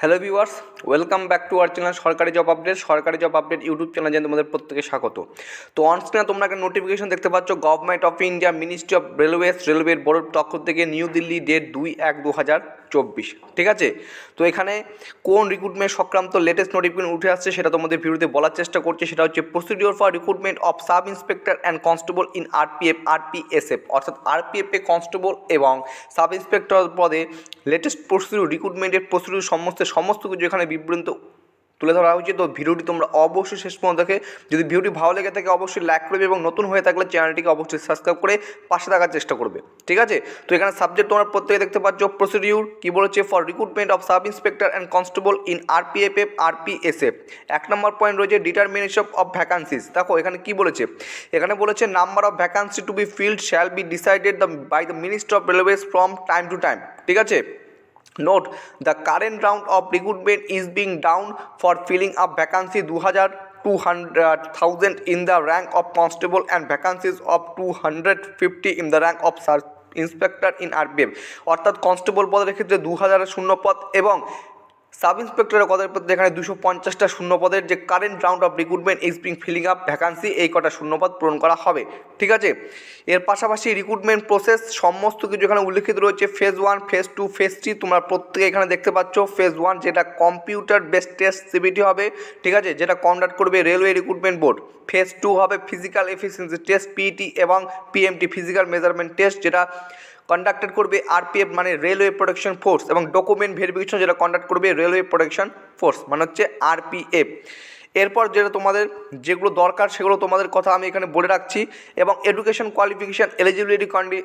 Hello viewers welcome back to our channel সরকারি job update সরকারি job update YouTube channel জানিয়ে তোমাদের প্রত্যেকে স্বাগত। তো অন স্ক্রিনে তোমরা একটা নোটিফিকেশন দেখতে পাচ্ছ government of India ministry of railways রেলওয়ের বোর্ডের পক্ষ থেকে নিউ দিল্লি ডেট দুই এক দু হাজার চব্বিশ। ঠিক আছে? তো এখানে কোন রিক্রুটমেন্ট সংক্রান্ত লেটেস্ট নোটিফিকেশন উঠে আসছে সেটা তোমাদের ভিডিওতে বলার চেষ্টা করছে। সেটা হচ্ছে procedure for recruitment of sub inspector and constable in RPF RPSF অর্থাৎ আরপিএফে কনস্টেবল এবং সাব ইন্সপেক্টর পদে লেটেস্ট প্রসিডিউর রিক্রুটমেন্টের প্রসিডিউর সমস্ত সমস্ত কিছু এখানে বিবৃত তুলে ধরা হয়েছে তো ভিডিওটি তোমরা অবশ্যই শেষ পর্যন্ত দেখে, যদি ভিডিওটি ভালো লেগে থাকে অবশ্যই লাইক করবে এবং নতুন হয়ে থাকলে চ্যানেলটিকে অবশ্যই সাবস্ক্রাইব করে পাশে থাকার চেষ্টা করবে। ঠিক আছে? তো এখানে সাবজেক্ট তোমরা প্রত্যেকে দেখতে পাচ্ছ প্রসিডিউর কি বলেছে for recruitment of sub inspector and constable in RPF RPSF এক নম্বর পয়েন্ট রয়েছে ডিটারমিনেশন অফ ভ্যাকান্সিস দেখো, এখানে কি বলেছে? এখানে বলেছে number of vacancy to be filled shall be decided the by the minister of railways from time to time ঠিক আছে? Note, the current round of recruitment is being down for filling up vacancy 200,000 in the rank of constable and vacancies of 250 in the rank of sub inspector in RPM অর্থাৎ constable পদের ক্ষেত্রে দু হাজার শূন্য পদ এবং সাব ইন্সপেক্টরের পদের মধ্যে এখানে দুশো পঞ্চাশটা শূন্য পদের যে current round of recruitment is being filling up vacancy এই কটা শূন্যপদ পূরণ করা হবে। ঠিক আছে? এর পাশাপাশি রিক্রুটমেন্ট প্রসেস সমস্ত কিছু এখানে উল্লেখিত রয়েছে। Phase one phase two phase three তোমরা প্রত্যেকে এখানে দেখতে পাচ্ছ। ফেজ ওয়ান যেটা কম্পিউটার বেসড টেস্ট সিবিটি হবে, ঠিক আছে? যেটা কন্ডাক্ট করবে railway recruitment board phase two হবে ফিজিক্যাল এফিসিয়েন্সি টেস্ট পিইটি এবং পিএমটি ফিজিক্যাল মেজারমেন্ট টেস্ট যেটা কন্ডাক্টেড করবে আরপিএফ মানে রেলওয়ে প্রোটেকশন ফোর্স এবং ডকুমেন্ট ভেরিফিকেশন যেটা কন্ডাক্ট করবে রেলওয়ে প্রোটেকশন ফোর্স মানে হচ্ছে আরপিএফ এরপর যেটা তোমাদের যেগুলো দরকার সেগুলো তোমাদের কথা আমি এখানে বলে রাখছি এবং এডুকেশন কোয়ালিফিকেশান এলিজিবিলিটি কন্ডি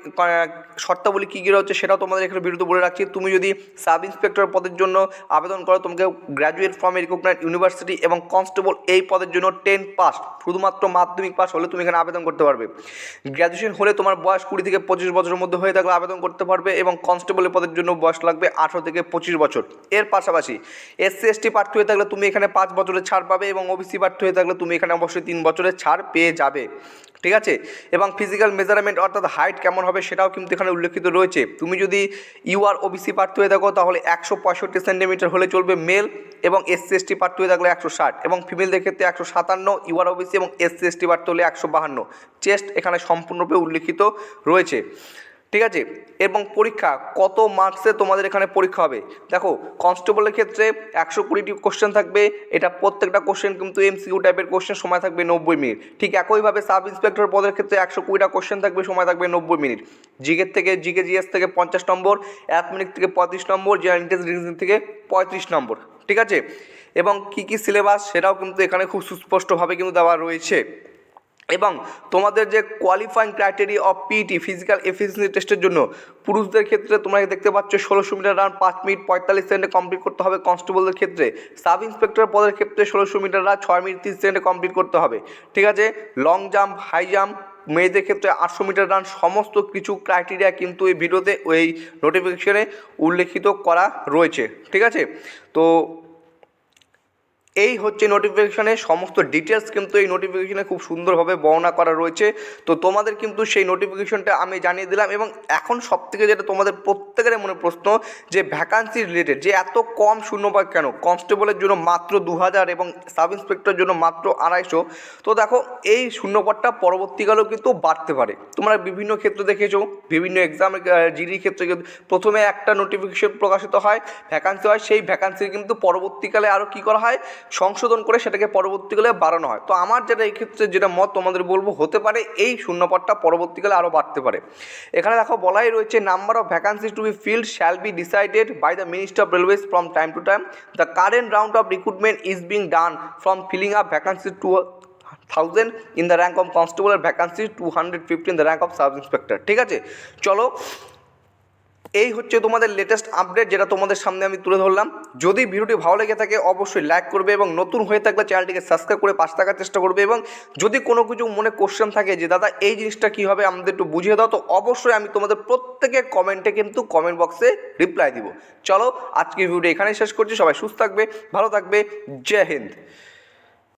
শর্তাবলী কী কী রয়েছে সেটাও তোমাদের এখানে বিরুদ্ধে বলে রাখছি। তুমি যদি সাব ইন্সপেক্টর পদের জন্য আবেদন করো, তোমাকে গ্র্যাজুয়েট ফ্রম রিকগনাইজ ইউনিভার্সিটি এবং কনস্টেবল এই পদের জন্য টেন পাস শুধুমাত্র মাধ্যমিক পাস হলে তুমি এখানে আবেদন করতে পারবে। গ্র্যাজুয়েশন হলে তোমার বয়স কুড়ি থেকে পঁচিশ বছরের মধ্যে হয়ে থাকলে আবেদন করতে পারবে এবং কনস্টেবলের পদের জন্য বয়স লাগবে আঠারো থেকে পঁচিশ বছর। এর পাশাপাশি এসসি এসটি প্রার্থী হয়ে থাকলে তুমি এখানে পাঁচ বছরের ছাড় পাবে এবং ওবিসি প্রার্থী হয়ে থাকলে তুমি এখানে অবশ্যই তিন বছরের ছাড় পেয়ে যাবে। ঠিক আছে? এবং ফিজিক্যাল মেজারমেন্ট অর্থাৎ হাইট কেমন হবে সেটাও কিন্তু এখানে উল্লেখিত রয়েছে। তুমি যদি ইউআর ওবিসি প্রার্থী হয়ে থাকো তাহলে একশো পঁয়ষট্টি সেন্টিমিটার হলে চলবে মেল এবং এসসি এসটি প্রার্থী হয়ে থাকলে একশো ষাট এবং ফিমেলদের ক্ষেত্রে একশো সাতান্ন ইউআর ওবিসি এবং এসসি এসটি প্রার্থী হলে একশো বাহান্ন। চেস্ট এখানে সম্পূর্ণরূপে উল্লেখিত রয়েছে। ঠিক আছে? এবং পরীক্ষা, কত মার্কসে তোমাদের এখানে পরীক্ষা হবে? দেখো কনস্টেবলের ক্ষেত্রে একশো কুড়িটি কোশ্চেন থাকবে, এটা প্রত্যেকটা কোশ্চেন কিন্তু এমসিকিউ টাইপের কোশ্চেন সময় থাকবে নব্বই মিনিট। ঠিক একইভাবে সাব ইন্সপেক্টর পদের ক্ষেত্রে একশো কুড়িটা কোশ্চেন থাকবে, সময় থাকবে নব্বই মিনিট। জিকের থেকে জিকে জিএস থেকে পঞ্চাশ নম্বর মিনিট থেকে পঁয়ত্রিশ নম্বর জেনারেল ইন্টেলিজেন্স থেকে পঁয়ত্রিশ নম্বর। ঠিক আছে? এবং কী কী সিলেবাস সেটাও কিন্তু এখানে খুব সুস্পষ্টভাবে কিন্তু দেওয়া রয়েছে। এবং তোমাদের যে qualifying criteria of PET physical efficiency টেস্টের জন্য, পুরুষদের ক্ষেত্রে তোমরা দেখতে পাচ্ছ, ষোলোশো মিটার রান পাঁচ মিনিট পঁয়তাল্লিশ সেকেন্ডে কমপ্লিট করতে হবে কনস্টেবলদের ক্ষেত্রে। সাব ইন্সপেক্টর পদের ক্ষেত্রে ষোলোশো মিটার রান ছয় মিনিট তিরিশ সেকেন্ডে কমপ্লিট করতে হবে। ঠিক আছে? লং জাম্প হাই জাম্প মেয়েদের ক্ষেত্রে আটশো মিটার রান সমস্ত কিছু ক্রাইটেরিয়া কিন্তু এই ভিডিওতে ওই নোটিফিকেশনে উল্লেখিত করা রয়েছে। ঠিক আছে? তো এই হচ্ছে নোটিফিকেশানে সমস্ত ডিটেলস কিন্তু এই নোটিফিকেশানে খুব সুন্দরভাবে বর্ণনা করা রয়েছে। তো তোমাদের কিন্তু সেই নোটিফিকেশনটা আমি জানিয়ে দিলাম এবং এখন সব থেকে যেটা তোমাদের প্রত্যেকের মনে প্রশ্ন, যে ভ্যাকান্সি রিলেটেড যে এত কম শূন্যপাত কেন? কনস্টেবলের জন্য মাত্র দু হাজার এবং সাব ইন্সপেক্টরের জন্য মাত্র আড়াইশো। তো দেখো, এই শূন্যপদটা পরবর্তীকালেও কিন্তু বাড়তে পারে। তোমরা বিভিন্ন ক্ষেত্রে দেখেছ, বিভিন্ন এক্সামের জিডির ক্ষেত্রে প্রথমে একটা নোটিফিকেশন প্রকাশিত হয় ভ্যাকান্সি হয়, সেই ভ্যাকান্সি কিন্তু পরবর্তীকালে আরও কী করা হয়? সংশোধন করে সেটাকে পরবর্তীকালে বাড়ানো হয়। তো আমার যেটা এই ক্ষেত্রে যেটা মত তোমাদের বলব, হতে পারে এই শূন্যপদটা পরবর্তীকালে আরও বাড়তে পারে। এখানে দেখো বলাই রয়েছে number of vacancy to be filled shall be decided by the minister of railways from time to time the current round of recruitment is being done from filling up vacancy two thousand in the rank of কনস্টেবলের vacancy two hundred fifty in the rank of sub inspector ঠিক আছে? চলো এই হচ্ছে তোমাদের latest update যেটা তোমাদের সামনে আমি তুলে ধরলাম। যদি ভিডিওটি ভালো লেগে থাকে, অবশ্যই লাইক করবে এবং নতুন হয়ে থাকলে চ্যানেলটিকে সাবস্ক্রাইব করে পাশে থাকার চেষ্টা করবে এবং যদি কোনো কিছু মনে কোশ্চেন থাকে যে, দাদা, এই জিনিসটা কী হবে আমাদের একটু বুঝিয়ে দাও? তো অবশ্যই আমি তোমাদের প্রত্যেকের কমেন্টে কিন্তু কমেন্ট বক্সে রিপ্লাই দিব। চলো আজকে ভিডিও এখানেই শেষ করছি। সবাই সুস্থ থাকবে, ভালো থাকবে। জয় হিন্দ।